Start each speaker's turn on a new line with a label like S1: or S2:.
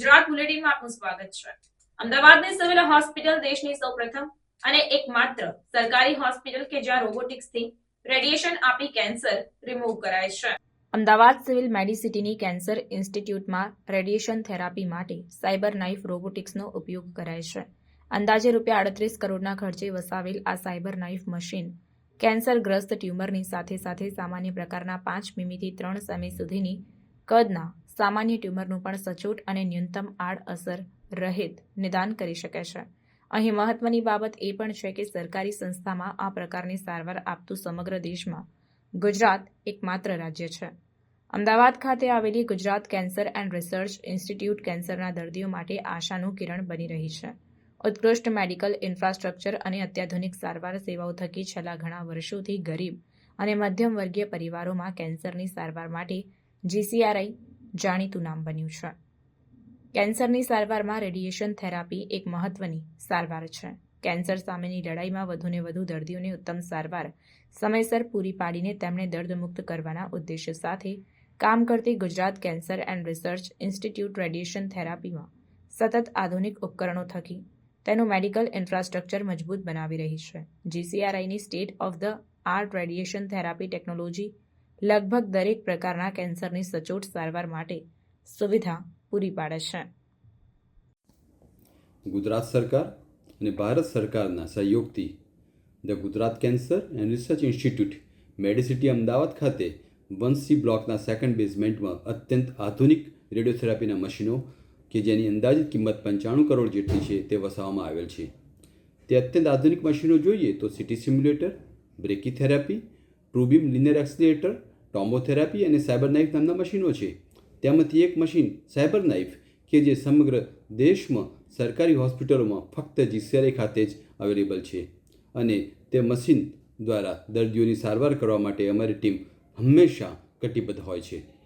S1: ગુજરાત બુલેટિનમાં આપનું સ્વાગત છે. અમદાવાદની સિવિલ હોસ્પિટલ દેશની સૌપ્રથમ અને એકમાત્ર સરકારી હોસ્પિટલ કે જ્યાં રોબોટિક્સથી રેડિયેશન આપી કેન્સર રિમૂવ કરાય છે. અમદાવાદ સિવિલ મેડિસિટીની કેન્સર ઇન્સ્ટિટ્યૂટમાં રેડિયેશન થેરાપી માટે સાયબર નાઇફ રોબોટિક્સનો ઉપયોગ કરાય છે. અંદાજે રૂપિયા અડત્રીસ કરોડના ખર્ચે વસાવેલ આ સાયબર નાઇફ મશીન કેન્સરગ્રસ્ત ટ્યુમરની સાથે સાથે સામાન્ય પ્રકારના પાંચ મીમીથી ત્રણ સેમી સુધીની કદના સામાન્ય ટ્યુમરનું પણ સચોટ અને ન્યૂનતમ આડઅસર રહિત નિદાન કરી શકે છે. અહીં મહત્વની બાબત એ પણ છે કે સરકારી સંસ્થામાં આ પ્રકારની સારવાર આપતું સમગ્ર દેશમાં ગુજરાત એકમાત્ર રાજ્ય છે. અમદાવાદ ખાતે આવેલી Gujarat cancer and research institute કેન્સરના દર્દીઓ માટે આશાનું કિરણ બની રહી છે. ઉત્કૃષ્ટ મેડિકલ ઇન્ફ્રાસ્ટ્રક્ચર અને અત્યાધુનિક સારવાર સેવાઓ થકી છેલ્લા ઘણા વર્ષોથી ગરીબ અને મધ્યમ વર્ગીય પરિવારોમાં કેન્સરની સારવાર માટે જીસીઆરઆઈ જાણીતું નામ બન્યું છે. કેન્સરની સારવારમાં રેડિયેશન થેરાપી એક મહત્વની સારવાર છે. કેન્સર સામેની લડાઈમાં વધુને વધુ દર્દીઓને ઉત્તમ સારવાર સમયસર પૂરી પાડીને તેમણે દર્દમુક્ત કરવાના ઉદ્દેશ્ય સાથે કામ કરતી Gujarat cancer and research institute radiation થેરાપીમાં સતત આધુનિક ઉપકરણો થકી તેનું મેડિકલ ઇન્ફ્રાસ્ટ્રક્ચર મજબૂત બનાવી રહી છે. જીસીઆરઆઈની state of the art radiation therapy technology લગભગ દરેક પ્રકારના કેન્સરની સચોટ સારવાર માટે સુવિધા પૂરી પાડે છે.
S2: ગુજરાત સરકાર અને ભારત સરકારના સહયોગથી the Gujarat cancer and research institute medicity Ahmedabad ખાતે વન સી બ્લોકના સેકન્ડ બેઝમેન્ટમાં અત્યંત આધુનિક રેડિયોથેરાપીના મશીનો કે જેની અંદાજિત કિંમત પંચાણું કરોડ જેટલી છે તે વસાવવામાં આવેલ છે. તે અત્યંત આધુનિક મશીનો જોઈએ તો CT simulator brachytherapy TrueBeam linear accelerator tomotherapy અને સાયબર નાઇફ નામના મશીનો છે. તેમાંથી એક મશીન સાયબર નાઇફ કે જે સમગ્ર દેશમાં સરકારી હોસ્પિટલોમાં ફક્ત જીસીઆરઆઈ ખાતે જ અવેલેબલ છે. અને તે મશીન દ્વારા દર્દીઓની સારવાર કરવા માટે અમારી ટીમ હંમેશા કટિબદ્ધ હોય છે.